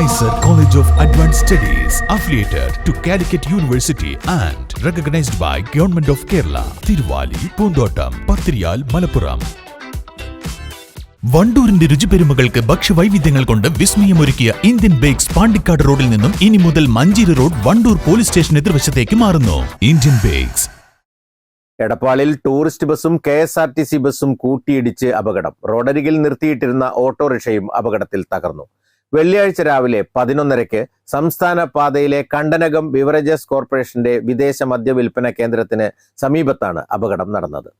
Nicer college of advance studies affiliated to Calicut university and recognised by government of Kerala Thiruvali Poonthottam Pathiriyal Malappuram വണ്ടൂരിന്റെ രുചിപെരുമകൾക്ക് ഭക്ഷ്യവൈവിധ്യങ്ങൾ കൊണ്ട് വിസ്മയമൊരുക്കിയ Indian bakes Pandikkad റോഡിൽ നിന്നും ഇനി മുതൽ Manjeri road Wandoor police station എതിർവശത്തേക്ക് മാറുന്നു. Indian bakes. എടപ്പാളിൽ tourist ബസ്സും K S R T C ബസ്സും കൂട്ടിയിടിച്ച് അപകടം. റോഡരികിൽ നിർത്തിയിട്ടിരുന്ന ഓട്ടോറിക്ഷയും അപകടത്തിൽ തകർന്നു. വെള്ളിയാഴ്ച രാവിലെ പതിനൊന്നരയ്ക്ക് സംസ്ഥാന പാതയിലെ കണ്ടനകം ബിവറേജസ് കോർപ്പറേഷന്റെ വിദേശ മദ്യവിൽപ്പന കേന്ദ്രത്തിന് സമീപത്താണ് അപകടം നടന്നത്.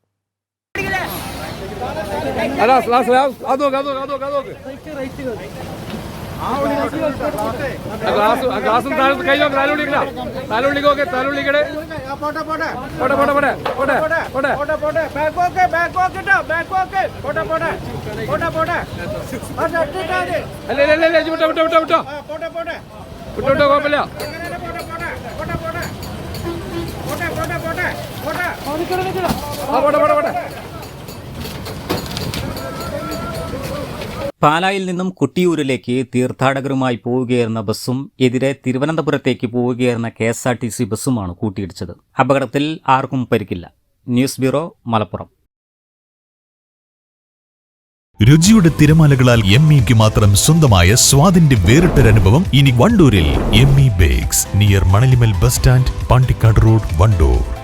ഗ്ലാസ് ഗ്ലാസ് താഴെ കൈ താലുള്ളിക്കട താലുള്ളിക്കോക്കെ താലുള്ളിക്കടേ പോട്ടെ പോട്ടെ. പോട്ടെ പോട്ടെ പോട്ടെ പോട്ടെ പോട്ടെ പോട്ടെ. പോട്ടെ ബാക്ക് വാക്ക് ബാക്ക് വാക്ക് ഇട്ടോ ബാക്ക് വാക്ക് പോട്ടെ പോട്ടെ. പോട്ടെ പോട്ടെ. അല്ല അല്ല. അല്ല വിട്ടോ വിട്ടോ വിട്ടോ വിട്ടോ. പോട്ടെ പോട്ടെ. വിട്ടോ വിട്ടോ കുഴപ്പമില്ല. പോട്ടെ പോട്ടെ? പോട്ടെ പോട്ടെ. പോട്ടെ പോട്ടെ പോട്ടെ പോട്ടെ. പാലായിൽ നിന്നും കുട്ടിയൂരിലേക്ക് തീർത്ഥാടകരുമായി പോവുകയായിരുന്ന ബസ്സും എതിരെ തിരുവനന്തപുരത്തേക്ക് പോവുകയായിരുന്ന K S R T C ബസ്സുമാണ് കൂട്ടിയിടിച്ചത്. അപകടത്തിൽ ആർക്കും പരിക്കില്ല. News bureau Malappuram. രുചിയുടെ തിരമാലകളാൽ എം ഇക്ക് മാത്രം സ്വന്തമായ സ്വാദിന്റെ വേറിട്ടൊരനുഭവം ഇനി വണ്ടൂരിൽ M E bakes near Manalimal bus stand Pandikkad road Wandoor.